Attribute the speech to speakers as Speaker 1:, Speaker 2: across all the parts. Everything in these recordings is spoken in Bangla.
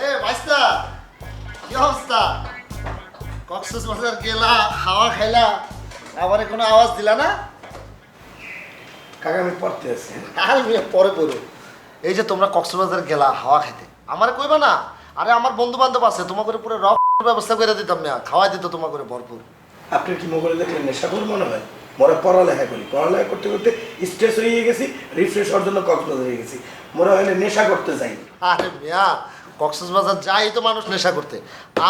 Speaker 1: এ ভাইস্তা কি অবস্থা? কক্সেস বাজার গেলা হাওয়া খাইলা আমারে কোনো আওয়াজ দিলা না?
Speaker 2: কাকা আমি পড়তে আছি।
Speaker 1: মিয়া পরে পড়ো এই যে তোমরা কক্সবাজার গেলা হাওয়া খাইতে। আমারে কইবা না আরে আমার বন্ধু বান্ধব আছে তোমার করে পুরো রক ব্যবস্থা করে দিতাম মিয়া খাওয়াই দিত তোমার করে ভরপুর।
Speaker 2: আপনার কি মোবাইলে দেখলে নেশাখোর মনে হয় মোরা পড়ালেখা করি। পড়ালেখা করতে করতে স্ট্রেস হয়ে গেছি রিফ্রেশ হওয়ার জন্য কক্সবাজার হয়ে গেছি। মনে হয় নেশা করতে যাই।
Speaker 1: আরে মিয়া কক্সবাজার যাই তো মানুষ নেশা করতে।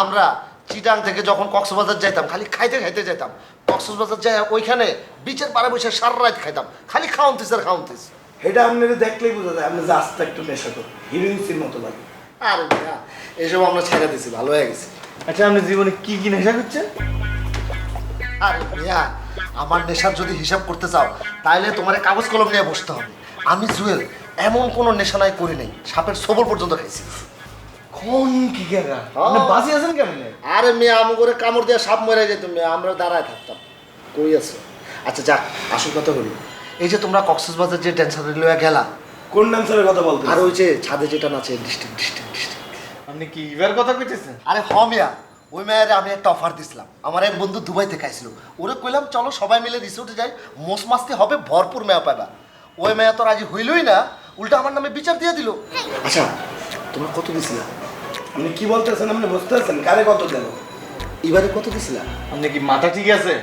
Speaker 1: আমরা চিটাং থেকে যখন কক্সবাজার যাইতাম খালি খাইতে খাইতে যাইতাম। কক্সবাজার যাই ওইখানে বিচের পাড়ে বসে সারা রাত খাইতাম। খালি খাওয়ান্তিস আর খাওয়ান্তিস।
Speaker 2: এটা আপনারা দেখলেই বোঝা যায় আপনি আস্তে একটু নেশা করেন। হিরোইন্সির মতো লাগে।
Speaker 1: আরে মিয়া এসব আমরা ছেড়ে দিছি ভালো হয়ে গেছে।
Speaker 3: আচ্ছা আপনি জীবনে কি কি নেশা করছেন?
Speaker 1: আরে মিয়া আমার নেশার যদি হিসাব করতে চাও তাহলে তোমার কাগজ কলম নিয়ে বসতে হবে। আমি জুয়েল এমন কোনো নেশা নাই করি নাই। সাপের সবল পর্যন্ত খাইছি।
Speaker 3: কোন কি। আপনি বাঁচি আছেন কেমনে?
Speaker 1: আরে মেয়ে আমু করে কামড় দিয়ে সাপ মরে যেত মেয়ে আমরা দাঁড়ায় থাকতাম। কই আছে? আচ্ছা যাক আসল কথা হলো এই যে তোমরা কক্সবাজার যে ড্যান্সার লইয়া গেলা
Speaker 2: কোন ডান্সারের কথা বলতে
Speaker 1: আর ওই যে ছাদে যেটা নাচে ডিস্ট্রিক্ট ডিস্ট্রিক্ট ডিস্ট্রিক্ট
Speaker 3: আপনি কি এবার কথা কইতেছেন?
Speaker 1: আরে হ মিয়া ওই মেয়ের আমি একটা অফার দিছিলাম। আমার এক বন্ধু দুবাই থেকে আইছিল। ওরে কইলাম চলো সবাই মিলে রিসোর্টে যাই মোস মাস্তি হবে ভরপুর মেয়া পাবা ওই মেয়া তো রাজি হইলই না উল্টা আমার নামে বিচার দিয়ে দিল। আচ্ছা তোমরা কত দিছিলা?
Speaker 2: আপনি কি বলতেছেন? আপনি বুঝতে পারছেন? কারে কত দেন
Speaker 1: এবারে কত দিছিলা?
Speaker 3: আপনি কি মাথা ঠিক আছে?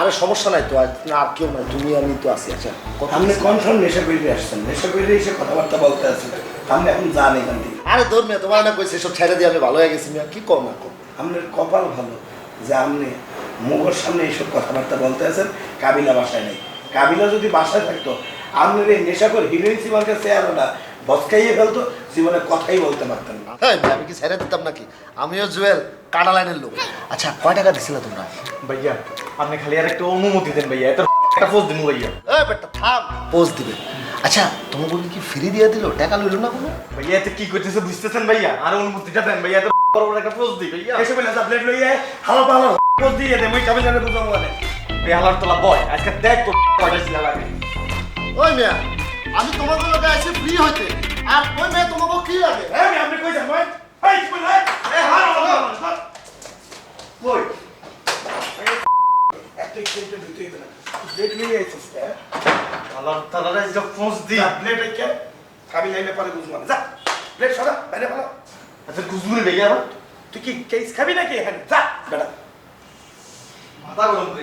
Speaker 1: আরে সমস্যা নাই তো আর না আর কেউ নাই তুমি আমি তো আছি আচ্ছা।
Speaker 2: আপনি? কনফার্ম নেশা করে আসছেন। নেশা করে এসে কথাবার্তা বলতে আছেন আপনি এখন যান এখান থেকে।
Speaker 1: আরে তোর মেয়ে তোমার না কইছে সব ছেড়ে দিয়ে আমি ভালো হয়ে গেছি মিয়া কি কম না কম?
Speaker 2: আপনার কপাল ভালো যে আপনি মুখের সামনে এইসব কথাবার্তা বলতে আছেন কাবিলা বাসায় নেই। কাবিলা যদি বাসায় থাকতো আপনার এই নেশা করে হিরোইন সিমার কাছে আর বসকাইয়ে ফেলতো জীবনে কথাই বলতে পারতেন না।
Speaker 1: হ্যাঁ আমি কি ছেড়ে দিতাম নাকি? আমিও জুয়েল কাটা লাইনের লোক। আচ্ছা কয় টাকা দিছিলে তোমরা?
Speaker 3: ভাইয়া আপনি খালি আর একটা অনুমতি দেন ভাইয়া এত একটা পোস্ট দিন ভাইয়া।
Speaker 1: এই বেটা থাম পোজ দিবে। আচ্ছা তোমাকে কি ফ্রি দিয়ে দিল? টাকা লইল না কোনো?
Speaker 3: ভাইয়া এতে কি করতেছে বুঝতেছেন ভাইয়া? আর অনুমতিটা দেন ভাইয়া এত বড় বড় একটা পোস্ট দিই ভাইয়া।
Speaker 2: এসে বলে লইয়ে হালো পালো পোজ দিয়ে দে মই বুঝাবো মানে
Speaker 3: বেহালার তোলা বয় আজকে দেখ তো কয়টা ছিল লাগে
Speaker 1: ওই মেয়া আমি তোমাকে লোকে আছি ফ্রি হইতে। আর ওই মেয়ে তোমাকে কি লাগে?
Speaker 2: হ্যাঁ আমি আপনি কই যান ভাই? এই কই ভাই? হালো হালো কই? লইয়ে আইছিস হ্যাঁ? পরে বুঝব যা সরা বাইরে
Speaker 3: আচ্ছা
Speaker 2: তুই কি কেস খাবি নাকি এখানে? যা বেটা
Speaker 3: মাথা গরম করে